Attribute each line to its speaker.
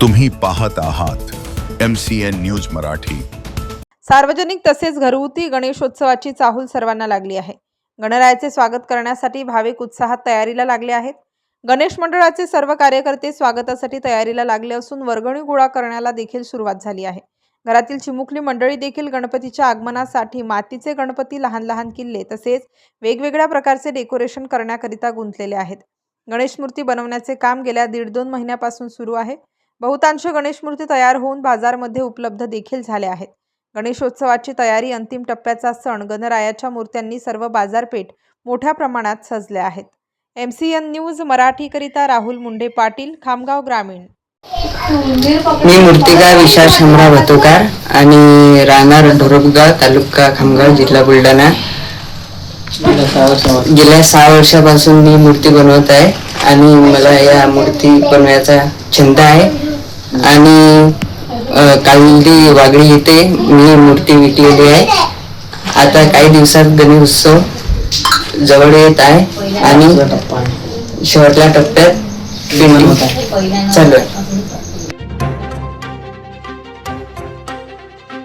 Speaker 1: तुम्ही पाहत आहात M C N news Marathi.
Speaker 2: सार्वजनिक तसेच घरगुती गणेशोत्सवाची चाहूल सर्वांना लागली आहे. गणरायाचे स्वागत करण्यासाठी भाविक उत्साहात तयारीला लागले आहेत. गणेश मंडळाचे सर्व कार्यकर्ते स्वागतासाठी तयारीला लागले असून वर्गणी गोळा करण्याला देखील सुरुवात झाली आहे. घरातील चिमुकली मंडळी देखील गणपतीच्या आगमनासाठी मातीचे गणपती लहान लहान किल्ले तसेच वेगवेगळ्या प्रकारचे डेकोरेशन करण्याकरिता गुंतलेले आहेत. गणेश मूर्ती बनवण्याचे काम गेल्या दीड दोन महिन्यापासून सुरू आहे. बहुतांश गणेश मूर्ती तयार होऊन बाजारमध्ये उपलब्ध देखील झाल्या आहेत. गणेशोत्सवाची तयारी अंतिम टप्प्याचा सण गणरायाच्या मूर्त्यांनी सर्व बाजारपेठ मोठ्या प्रमाणात सजल्या आहेत. एम सी एन न्यूज मराठीकरिता राहुल मुंडे पाटील खामगाव ग्रामीण.
Speaker 3: मी मूर्तिकार विशाल शंभराव वतोकार आणि राहणार ढोरपगाव तालुका खामगाव जिल्हा बुलढाणा. गेल्या सहा वर्षापासून मी मूर्ती बनवत आहे आणि मला या मूर्ती बनवायचा छंद आहे. आणि अ, कालदी वागळी इथे मी मूर्ती विकलेली आहे. आता काही दिवसात गणेश उत्सव जवळ येत आहे आणि शेवटल्या टप्प्यात पेंटिंग चालू आहे.